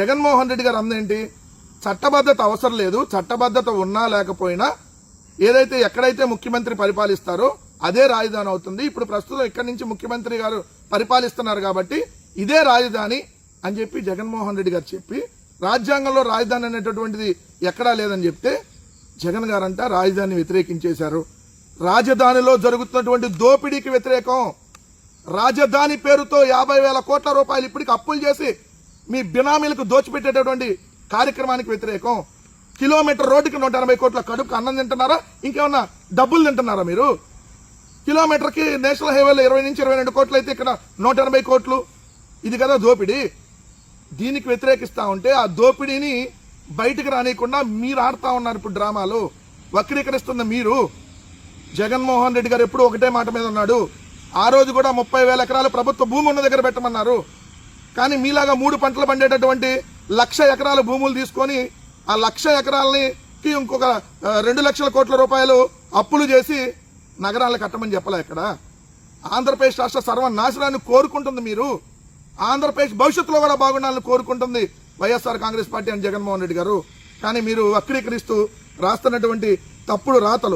జగన్మోహన్ రెడ్డి గారు అందేంటి చట్టబద్ధత అవసరం లేదు చట్టబద్ధత ఉన్నా లేకపోయినా ఏదైతే ఎక్కడైతే ముఖ్యమంత్రి పరిపాలిస్తారో అదే రాజధాని అవుతుంది. ఇప్పుడు ప్రస్తుతం ఇక్కడి నుంచి ముఖ్యమంత్రి గారు పరిపాలిస్తున్నారు కాబట్టి ఇదే రాజధాని అని చెప్పి జగన్మోహన్ రెడ్డి గారు చెప్పి రాజ్యాంగంలో రాజధాని అనేటటువంటిది ఎక్కడా లేదని చెప్తే జగన్ గారంట రాజధాని వ్యతిరేకించేశారు. రాజధానిలో జరుగుతున్నటువంటి దోపిడీకి వ్యతిరేకం. రాజధాని పేరుతో యాభై వేల కోట్ల రూపాయలు ఇప్పటికి అప్పులు చేసి మీ బినామీలకు దోచిపెట్టేటటువంటి కార్యక్రమానికి వ్యతిరేకం. కిలోమీటర్ రోడ్డుకి నూట ఎనభై కోట్ల కడుపు అన్నం తింటున్నారా? ఇంకేమన్నా డబ్బులు తింటున్నారా మీరు? కిలోమీటర్కి నేషనల్ హైవేలో ఇరవై నుంచి ఇరవై రెండు కోట్లు అయితే ఇక్కడ నూట ఎనభై కోట్లు. ఇది కదా దోపిడీ. దీనికి వ్యతిరేకిస్తా ఉంటే ఆ దోపిడీని బయటికి రానియకుండా మీరు ఆడుతా ఉన్నారు ఇప్పుడు డ్రామాలు. వక్రీకరిస్తున్న మీరు. జగన్మోహన్ రెడ్డి గారు ఎప్పుడు ఒకటే మాట మీద ఉన్నాడు. ఆ రోజు కూడా ముప్పై వేల ఎకరాలు ప్రభుత్వ భూమి ఉన్న దగ్గర పెట్టమన్నారు. కానీ మీలాగా మూడు పంటలు పండేటటువంటి లక్ష ఎకరాల భూములు తీసుకొని ఆ లక్ష ఎకరాలని ఇంకొక రెండు లక్షల కోట్ల రూపాయలు అప్పులు చేసి నగరాలను కట్టమని చెప్పలే ఇక్కడ. ఆంధ్రప్రదేశ్ రాష్ట్ర సర్వనాశనాన్ని కోరుకుంటుంది మీరు. ఆంధ్రప్రదేశ్ భవిష్యత్తులో కూడా బాగుండాలని కోరుకుంటుంది వైఎస్ఆర్ కాంగ్రెస్ పార్టీ అని జగన్మోహన్ రెడ్డి గారు. కానీ మీరు వక్రీకరిస్తూ రాస్తున్నటువంటి తప్పుడు రాతలు